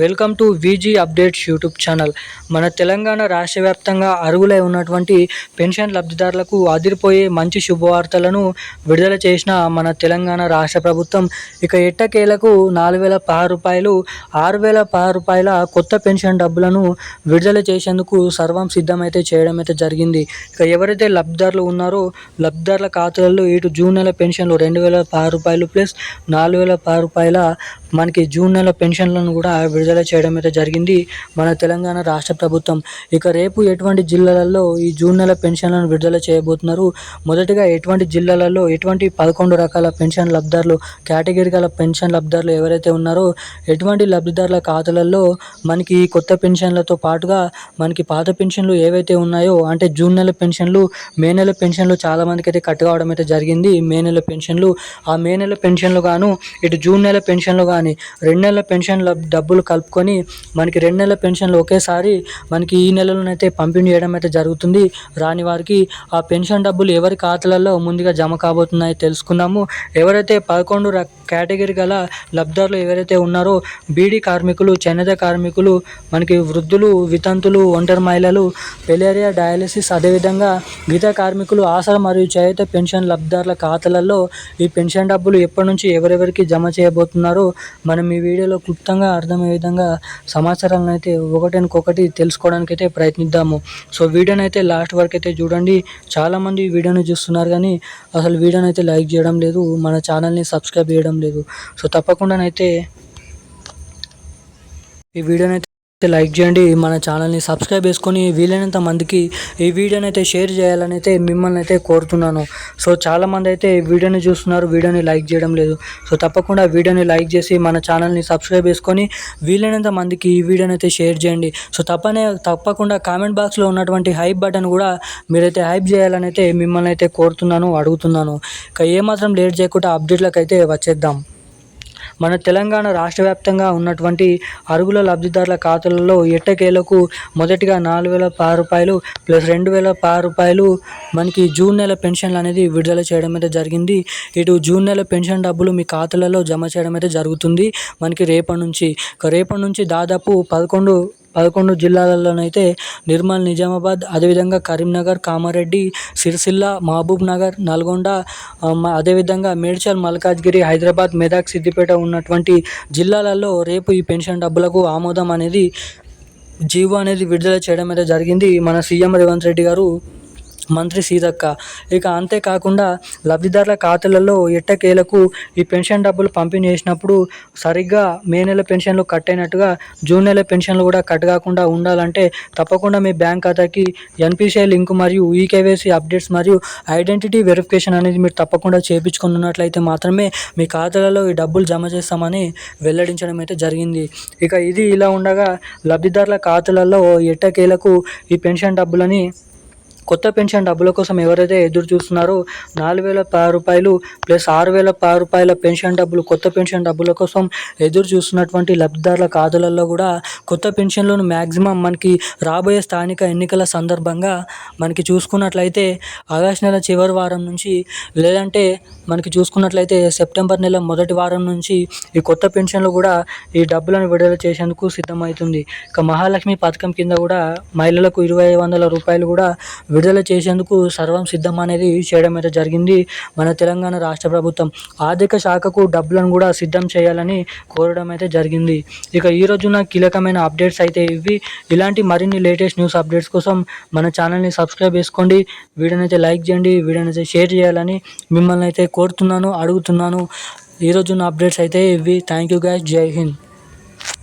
welcome to VG updates YouTube channel. మన తెలంగాణ రాష్ట్ర వ్యాప్తంగా అరుగులై ఉన్నటువంటి పెన్షన్ లబ్ధిదారులకు అదిరిపోయే మంచి శుభవార్తలను విడుదల చేసిన మన తెలంగాణ రాష్ట్ర ప్రభుత్వం ఇక ఎట్టకేలకు నాలుగు వేల పది రూపాయలు ఆరు వేల పది రూపాయల కొత్త పెన్షన్ డబ్బులను విడుదల చేసేందుకు సర్వం సిద్ధమైతే చేయడం అయితే జరిగింది. ఇక ఎవరైతే లబ్ధిదారులు ఉన్నారో లబ్ధిదారుల ఖాతాలలో ఇటు జూన్ నెల పెన్షన్లు రెండు వేల పది రూపాయలు ప్లస్ నాలుగు వేల పది రూపాయల మనకి జూన్ నెల పెన్షన్లను కూడా విడుదల చేయడం అయితే జరిగింది. మన తెలంగాణ రాష్ట్ర ప్రభుత్వం ఇక రేపు ఎటువంటి జిల్లాలలో ఈ జూన్ నెల పెన్షన్లను విడుదల చేయబోతున్నారు? మొదటిగా ఎటువంటి జిల్లాలలో ఎటువంటి పదకొండు రకాల పెన్షన్ లబ్ధారులు కేటగిరీ గల పెన్షన్ లబ్ధిదారులు ఎవరైతే ఉన్నారో ఎటువంటి లబ్ధిదారుల ఖాతాలలో మనకి ఈ కొత్త పెన్షన్లతో పాటుగా మనకి పాత పెన్షన్లు ఏవైతే ఉన్నాయో అంటే జూన్ నెల పెన్షన్లు మే నెల పెన్షన్లు చాలా మందికి అయితే కట్ కావడం అయితే జరిగింది. మే నెల పెన్షన్లు ఆ మే నెల పెన్షన్లు గాను ఇటు జూన్ నెల పెన్షన్లు కానీ రెండు నెలల పెన్షన్ డబ్బులు కలుపుకొని మనకి రెండు నెలల పెన్షన్లు ఒకేసారి మనకి ఈ నెలలోనైతే పంపిణీ చేయడం అయితే జరుగుతుంది. రాని వారికి ఆ పెన్షన్ డబ్బులు ఎవరి ఖాతాలలో ముందుగా జమ కాబోతున్నాయో తెలుసుకుందాము. ఎవరైతే పదకొండు ర కేటగిరీ గల లబ్ధారులు ఎవరైతే ఉన్నారో బీడీ కార్మికులు చేనేత కార్మికులు మనకి వృద్ధులు వితంతులు ఒంటరి మహిళలు పెలేరియా డయాలసిస్ అదేవిధంగా గీత కార్మికులు ఆసరా మరియు చేయుత పెన్షన్ లబ్ధిదారుల ఖాతాలలో ఈ పెన్షన్ డబ్బులు ఎప్పటి నుంచి ఎవరెవరికి జమ చేయబోతున్నారో మనం ఈ వీడియోలో క్లుప్తంగా అర్థమయ్యే విధంగా సమాచారాలను అయితే ఒకటినొకటి తెలుసుకోవడానికి అయితే ప్రయత్నిద్దాము. సో వీడియోని అయితే లాస్ట్ వరకు అయితే చూడండి. చాలామంది వీడియోని చూస్తున్నారు కానీ అసలు వీడియోని అయితే లైక్ చేయడం లేదు మన ఛానల్ని సబ్స్క్రైబ్ చేయడం లేదు. సో తప్పకుండానైతే ఈ వీడియోని లైక్ చేయండి మన ఛానల్ని సబ్స్క్రైబ్ చేసుకొని వీలైనంత మందికి ఈ వీడియోని అయితే షేర్ చేయాలని అయితే మిమ్మల్ని అయితే కోరుతున్నాను. సో చాలామంది అయితే ఈ వీడియోని చూస్తున్నారు వీడియోని లైక్ చేయడం లేదు. సో తప్పకుండా వీడియోని లైక్ చేసి మన ఛానల్ని సబ్స్క్రైబ్ చేసుకొని వీలైనంత మందికి ఈ వీడియోని అయితే షేర్ చేయండి. సో తప్పనే తప్పకుండా కామెంట్ బాక్స్లో ఉన్నటువంటి హైప్ బటన్ కూడా మీరైతే హైప్ చేయాలని అయితే మిమ్మల్ని అయితే కోరుతున్నాను అడుగుతున్నాను. ఇక ఏమాత్రం లేట్ చేయకుండా అప్డేట్లకు అయితే వచ్చేద్దాం. మన తెలంగాణ రాష్ట్ర వ్యాప్తంగా ఉన్నటువంటి అరుగుల లబ్ధిదారుల ఖాతాలలో ఎట్టకేలకు మొదటిగా నాలుగు వేల పది రూపాయలు ప్లస్ రెండు వేల పది రూపాయలు మనకి జూన్ నెల పెన్షన్లు అనేది విడుదల చేయడం అయితే జరిగింది. ఇటు జూన్ నెల పెన్షన్ డబ్బులు మీ ఖాతాలలో జమ చేయడం అయితే జరుగుతుంది. మనకి రేపటి నుంచి రేపటి నుంచి దాదాపు పదకొండు పదకొండు జిల్లాలలోనైతే నిర్మల్ నిజామాబాద్ అదేవిధంగా కరీంనగర్ కామారెడ్డి సిరిసిల్ల మహబూబ్ నగర్ నల్గొండ అదేవిధంగా మేడ్చల్ మల్కాజ్గిరి హైదరాబాద్ మెదక్ సిద్దిపేట ఉన్నటువంటి జిల్లాలలో రేపు ఈ పెన్షన్ డబ్బులకు ఆమోదం అనేది జీవో అనేది విడుదల చేయడం అయితే జరిగింది. మన సీఎం రేవంత్ రెడ్డి గారు మంత్రి సీతక్క. ఇక అంతేకాకుండా లబ్ధిదారుల ఖాతాలలో ఎట్టకేలకు ఈ పెన్షన్ డబ్బులు పంపిణీ చేసినప్పుడు సరిగ్గా మే నెల పెన్షన్లు కట్ అయినట్టుగా జూన్ నెల పెన్షన్లు కూడా కట్ కాకుండా ఉండాలంటే తప్పకుండా మీ బ్యాంక్ ఖాతాకి ఎన్పిసిఐ లింక్ మరియు ఈకేవైసీ అప్డేట్స్ మరియు ఐడెంటిటీ వెరిఫికేషన్ అనేది మీరు తప్పకుండా చేయించుకున్నట్లయితే మాత్రమే మీ ఖాతాలలో ఈ డబ్బులు జమ చేస్తామని వెల్లడించడం అయితే జరిగింది. ఇక ఇది ఇలా ఉండగా లబ్ధిదారుల ఖాతాలలో ఎట్టకేలకు ఈ పెన్షన్ డబ్బులని కొత్త పెన్షన్ డబ్బుల కోసం ఎవరైతే ఎదురు చూస్తున్నారో నాలుగు వేల పది రూపాయలు ప్లస్ ఆరు వేల పది రూపాయల పెన్షన్ డబ్బులు కొత్త పెన్షన్ డబ్బుల కోసం ఎదురు చూస్తున్నటువంటి లబ్ధిదారుల ఖాతాలలో కూడా కొత్త పెన్షన్లను మ్యాక్సిమం మనకి రాబోయే స్థానిక ఎన్నికల సందర్భంగా మనకి చూసుకున్నట్లయితే ఆగస్ట్ నెల చివరి వారం నుంచి లేదంటే మనకి చూసుకున్నట్లయితే సెప్టెంబర్ నెల మొదటి వారం నుంచి ఈ కొత్త పెన్షన్లు కూడా ఈ డబ్బులను విడుదల చేసేందుకు సిద్ధమవుతుంది. ఇక మహాలక్ష్మి పథకం కింద కూడా మహిళలకు ఇరవై వందల రూపాయలు కూడా విడుదల చేసేందుకు సర్వం సిద్ధం అనేది చేయడం అయితే జరిగింది మన తెలంగాణ రాష్ట్ర ప్రభుత్వం. ఆర్థిక శాఖకు డబ్బులను కూడా సిద్ధం చేయాలని కోరడం అయితే జరిగింది. ఇక ఈ రోజున కీలకమైన అప్డేట్స్ అయితే ఇవి. ఇలాంటి మరిన్ని లేటెస్ట్ న్యూస్ అప్డేట్స్ కోసం మన ఛానల్ని సబ్స్క్రైబ్ చేసుకోండి. వీడియోని అయితే లైక్ చేయండి. వీడియోని అయితే షేర్ చేయాలని మిమ్మల్ని అయితే కోరుతున్నాను అడుగుతున్నాను. ఈరోజున్న అప్డేట్స్ అయితే ఇవి. థ్యాంక్ యూ గైస్ జై హింద్.